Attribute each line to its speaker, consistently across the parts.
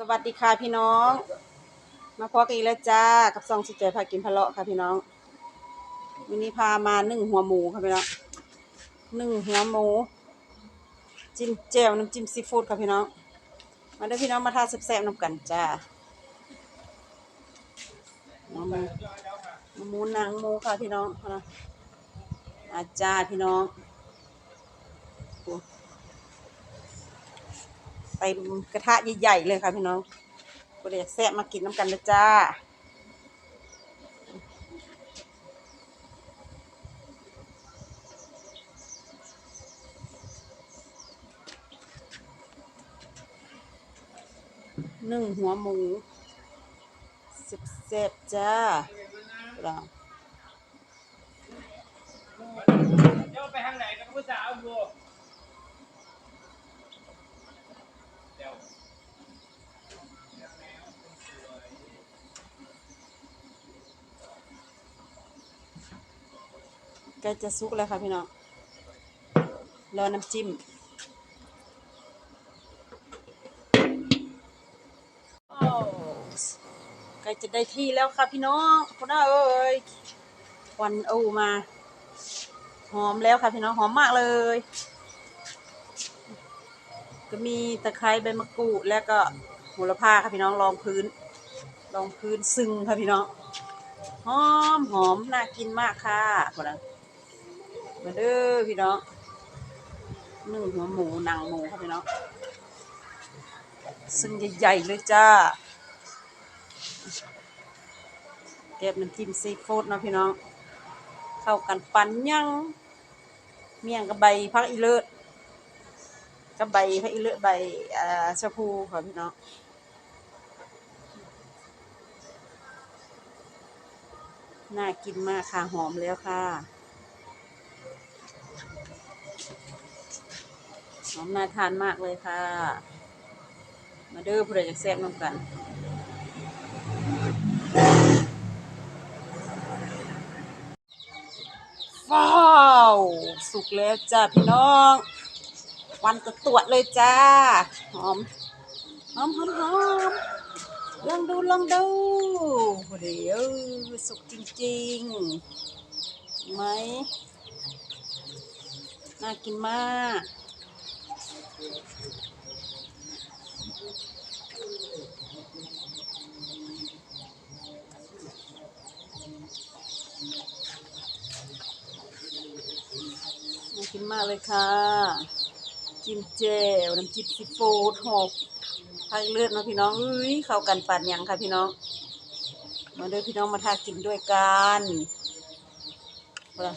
Speaker 1: สวัสดีค่ะพี่น้อง มาพบกันอีกแล้วจ้ากับซองสุดใจพากินพะเลาะค่ะพี่น้อง วันนี้พามานึ่งหัวหมูค่ะพี่น้องนึ่งหัวหมู จิ้มแจ่วน้ำจิ้มซีฟู้ดค่ะพี่น้อง มาได้พี่น้องมาทานแซ่บๆน้ำกันจ้าหัวหมูหัวหมูหนังหมูค่ะพี่น้องนะอาจารย์พี่น้องโอ้ ไปกระทะใหญ่ๆเลยค่ะพี่น้องก็เลยแซ่บมากินน้ำกันเลยจ้านึ่งหัวหมูเสบๆจ้าเรา
Speaker 2: เดี๋ยวไปทางไหนกับผู้สาวดู
Speaker 1: ใกล้จะสุกแล้วค่ะพี่น้อง รอน้ำจิ้มโอ้ใกล้จะได้ที่แล้วค่ะพี่น้องคุณน้าเอ้ยควันโอ้มา หอมแล้วค่ะพี่น้องหอมมากเลย ก็มีตะไคร้ใบมะกรูดแล้วก็โหระพาค่ะพี่น้องรองพื้นรองพื้นซึ่งค่ะพี่น้องหอมหอมน่ากินมากค่ะคนนั้น มาเด้อพี่น้องนึ่งหัวหมูหนังหมูค่ะพี่น้องซึ่งใหญ่ๆเลยจ้าเก็บน้ำจิ้มซีฟู้ดนะพี่น้อง เข้ากันปันยังเมี่ยงกับใบพักอีเลิศกับใบพักอีเลิศใบอ่าชะพูค่ะพี่น้องน่ากินมากค่ะหอมแล้วค่ะ หอมน่าทานมากเลยค่ะ มาเด้อผู้ใดอยากแซ่บน้ำกันว้าวสุกแล้วจ้าพี่น้อง วันตะตรวจเลยจ้า หอม หอมหอมหอมลองดูลองดูเดี๋ยวสุกจริงๆไหมน่ากินมาก น่ากินมากเลยค่ะ จิ้มเจวน้ำจิ้มซีฟู้ดหกไทยเลือดนะพี่น้องเอ้ยเข้ากันปานยังค่ะพี่น้อง มาด้อพี่น้องมาทากินด้วยกันเอาล่ะ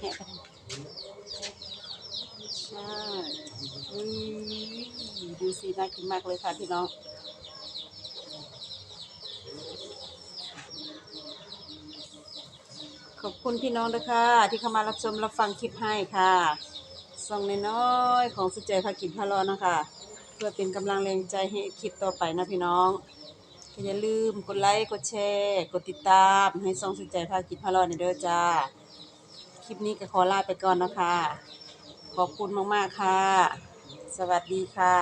Speaker 1: แหะกันใช่อุ้ย ดูสิน่ากินมากเลยค่ะพี่น้องขอบคุณพี่น้องนะคะ ที่เข้ามารับชมรับฟังคลิปให้ค่ะส่องน้อยๆของสุดใจภากินพะรอนะคะ เพื่อเป็นกำลังแรงใจให้คลิปต่อไปนะพี่น้องอย่าลืมกดไลค์กดแชร์กดติดตามให้ส่องสุดใจภากินพะรอในเด้อจ้า คลิปนี้ก็ขอลาไปก่อนนะคะ ขอบคุณมากๆค่ะ สวัสดีค่ะ